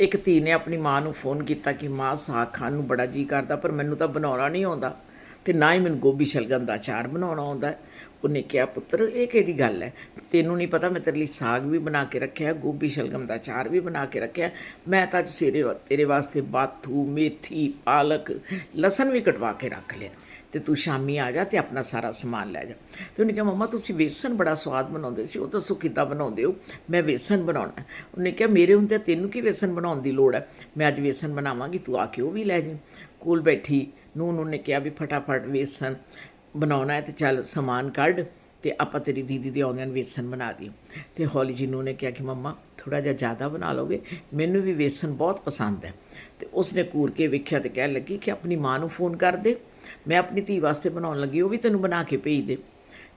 ਇੱਕ ਧੀ ਨੇ ਆਪਣੀ ਮਾਂ ਨੂੰ ਫੋਨ ਕੀਤਾ ਕਿ ਮਾਂ ਸਾਗ ਖਾਣ ਨੂੰ ਬੜਾ ਜੀ ਕਰਦਾ, ਪਰ ਮੈਨੂੰ ਤਾਂ ਬਣਾਉਣਾ ਨਹੀਂ ਆਉਂਦਾ। ਤੇ ਨਾ ਹੀ ਮੈਨੂੰ ਗੋਭੀ ਸ਼ਲਗਮ ਦਾ ਅਚਾਰ ਬਣਾਉਣਾ ਆਉਂਦਾ ਉਹਨੇ ਕਿਹਾ, ਪੁੱਤਰ, ਇਹ ਕਿਹੜੀ ਗੱਲ ਹੈ? ਤੈਨੂੰ ਨਹੀਂ ਪਤਾ, ਮੈਂ ਤੇਰੇ ਲਈ ਸਾਗ ਵੀ ਬਣਾ ਕੇ ਰੱਖਿਆ, ਗੋਭੀ ਸ਼ਲਗਮ ਦਾ ਅਚਾਰ ਵੀ ਬਣਾ ਕੇ ਰੱਖਿਆ। ਮੈਂ ਤਾਂ ਅੱਜ ਸਵੇਰੇ ਤੇਰੇ ਵਾਸਤੇ ਬਾਥੂ, ਮੇਥੀ, ਪਾਲਕ, ਲਸਣ ਵੀ ਕਟਵਾ ਕੇ ਰੱਖ ਲਿਆ। ਤੇ ਤੂੰ ਸ਼ਾਮੀ ਆ ਜਾ ਤੇ ਆਪਣਾ ਸਾਰਾ ਸਮਾਨ ਲੈ ਜਾ। ਤੇ ਉਹਨੇ ਕਿਹਾ, ਮੰਮਾ, ਤੁਸੀਂ ਵੇਸਣ ਬੜਾ ਸਵਾਦ ਬਣਾਉਂਦੇ ਸੀ, ਉਹ ਤਾਂ ਕਿੱਦਾਂ ਬਣਾਉਂਦੇ ਹੋ, ਮੈਂ ਵੇਸਣ ਬਣਾਉਣਾ ਉਹਨੇ ਕਿਹਾ, ਮੇਰੇ ਹੁੰਦੇ ਤੈਨੂੰ ਕੀ ਵੇਸਣ ਬਣਾਉਣ ਦੀ ਲੋੜ ਹੈ? ਮੈਂ ਅੱਜ ਵੇਸਣ ਬਣਾਵਾਂਗੀ, ਤੂੰ ਆ ਕੇ ਉਹ ਵੀ ਲੈ ਜੀ। ਕੋਲ ਬੈਠੀ ਨੂੰ ਉਹਨੇ ਕਿਹਾ ਵੀ, ਫਟਾਫਟ ਵੇਸਣ ਬਣਾਉਣਾ ਹੈ ਤੇ ਚੱਲ ਸਮਾਨ ਕੱਢ ਤੇ ਆਪਾਂ ਤੇਰੀ ਦੀਦੀ ਦੇ ਆਉਂਦਿਆਂ ਨੂੰ ਵੇਸਣ ਬਣਾ ਦੀ ਤੇ ਹੌਲੀ ਜੀ ਨੂੰ ਨੇ ਕਿਹਾ ਕਿ, ਮੰਮਾ ਥੋੜਾ ਜਿਹਾ ਜ਼ਿਆਦਾ ਬਣਾ ਲਓਗੇ, ਮੈਨੂੰ ਵੀ ਵੇਸਣ ਬਹੁਤ ਪਸੰਦ ਹੈ। ਤੇ ਉਸਨੇ ਕੂਰ ਕੇ ਵੇਖਿਆ ਤੇ ਕਹਿਣ ਲੱਗੀ ਕਿ ਆਪਣੀ ਮਾਂ ਨੂੰ ਫੋਨ ਕਰ ਦੇ। ਮੈਂ ਆਪਣੀ ਧੀ ਵਾਸਤੇ ਬਣਾਉਣ ਲੱਗੀ, ਉਹ ਵੀ ਤੈਨੂੰ ਬਣਾ ਕੇ ਭੇਜ ਦੇ।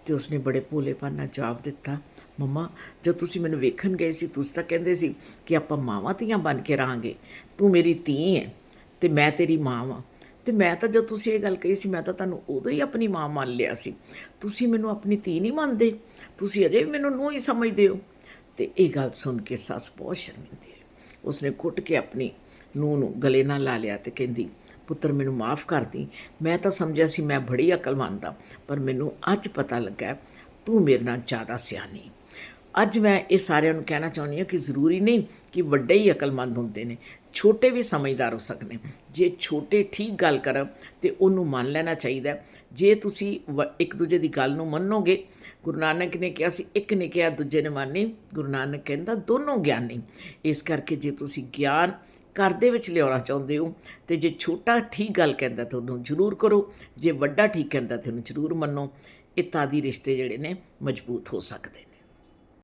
ਤੇ ਉਸਨੇ ਬੜੇ ਭੋਲੇਪਨ ਨਾਲ ਜਵਾਬ ਦਿੱਤਾ, ਮੰਮਾ, ਜਦ ਤੁਸੀਂ ਮੈਨੂੰ ਵੇਖਣ ਗਏ ਸੀ, ਤੁਸੀਂ ਤਾਂ ਕਹਿੰਦੇ ਸੀ ਕਿ ਆਪਾਂ ਮਾਵਾਂ ਧੀਆਂ ਬਣ ਕੇ ਰਹਾਂਗੇ। ਤੂੰ ਮੇਰੀ ਧੀ ਹੈ ਤੇ ਮੈਂ ਤੇਰੀ ਮਾਂ ਵਾਂ। ਤੇ ਮੈਂ ਤਾਂ ਜਦ ਤੁਸੀਂ ਇਹ ਗੱਲ ਕਹੀ ਸੀ, ਮੈਂ ਤਾਂ ਤੁਹਾਨੂੰ ਉਦੋਂ ਹੀ ਆਪਣੀ ਮਾਂ ਮੰਨ ਲਿਆ ਸੀ। ਤੁਸੀਂ ਮੈਨੂੰ ਆਪਣੀ ਧੀ ਨਹੀਂ ਮੰਨਦੇ। ਤੁਸੀਂ ਅਜੇ ਵੀ ਮੈਨੂੰ ਨੂੰ ਹੀ ਸਮਝਦੇ ਹੋ। ਤੇ ਇਹ ਗੱਲ ਸੁਣ ਕੇ ਸੱਸ ਬਹੁਤ ਸ਼ਰਮਿੰਦੀ ਹੋਈ। ਉਸਨੇ ਕੁੱਟ ਕੇ ਆਪਣੀ ਨੂੰਹ ਨੂੰ ਗਲੇ ਨਾਲ ਲਾ ਲਿਆ ਤੇ ਕਹਿੰਦੀ, ਪੁੱਤਰ, ਮੈਨੂੰ ਮਾਫ ਕਰ ਦੀ। ਮੈਂ ਤਾਂ ਸਮਝਿਆ ਸੀ ਮੈਂ ਬੜੀ ਅਕਲਮੰਦ ਹਾਂ ਪਰ ਮੈਨੂੰ ਅੱਜ ਪਤਾ ਲੱਗਾ ਤੂੰ ਮੇਰੇ ਨਾਲ ਜ਼ਿਆਦਾ ਸਿਆਣੀ ਅੱਜ ਮੈਂ ਇਹ ਸਾਰਿਆਂ ਨੂੰ ਕਹਿਣਾ ਚਾਹੁੰਦੀ ਹਾਂ ਕਿ ਜ਼ਰੂਰੀ ਨਹੀਂ ਕਿ ਵੱਡੇ ਹੀ ਅਕਲਮੰਦ ਹੁੰਦੇ ਨੇ, ਛੋਟੇ ਵੀ ਸਮਝਦਾਰ ਹੋ ਸਕਦੇ ਜੇ ਛੋਟੇ ਠੀਕ ਗੱਲ ਕਰਨ ਤੇ ਉਹਨੂੰ ਮੰਨ ਲੈਣਾ ਚਾਹੀਦਾ ਜੇ ਤੁਸੀਂ ਵ- ਇੱਕ ਦੂਜੇ ਦੀ ਗੱਲ ਨੂੰ ਮੰਨੋਗੇ, ਗੁਰੂ ਨਾਨਕ ਨੇ ਕਿਹਾ ਸੀ, ਇੱਕ ਨੇ ਕਿਹਾ, ਦੂਜੇ ਨੇ ਮੰਨੀ ਗੁਰੂ ਨਾਨਕ ਕਹਿੰਦਾ, ਦੋਨੋਂ ਗਿਆਨੀ। ਇਸ ਕਰਕੇ ਜੇ ਤੁਸੀਂ ਗਿਆਨ ਘਰ ਦੇ ਵਿੱਚ ਲਿਆਉਣਾ ਚਾਹੁੰਦੇ ਹੋ, ਤੇ ਜੇ ਛੋਟਾ ਠੀਕ ਗੱਲ ਕਹਿੰਦਾ ਤਾਂ ਉਹਨੂੰ ਜ਼ਰੂਰ ਕਰੋ, ਜੇ ਵੱਡਾ ਠੀਕ ਕਹਿੰਦਾ ਤਾਂ ਉਹਨੂੰ ਜ਼ਰੂਰ ਮੰਨੋ ਇਤਾਦੀ ਰਿਸ਼ਤੇ ਜਿਹੜੇ ਨੇ ਮਜ਼ਬੂਤ ਹੋ ਸਕਦੇ ਨੇ।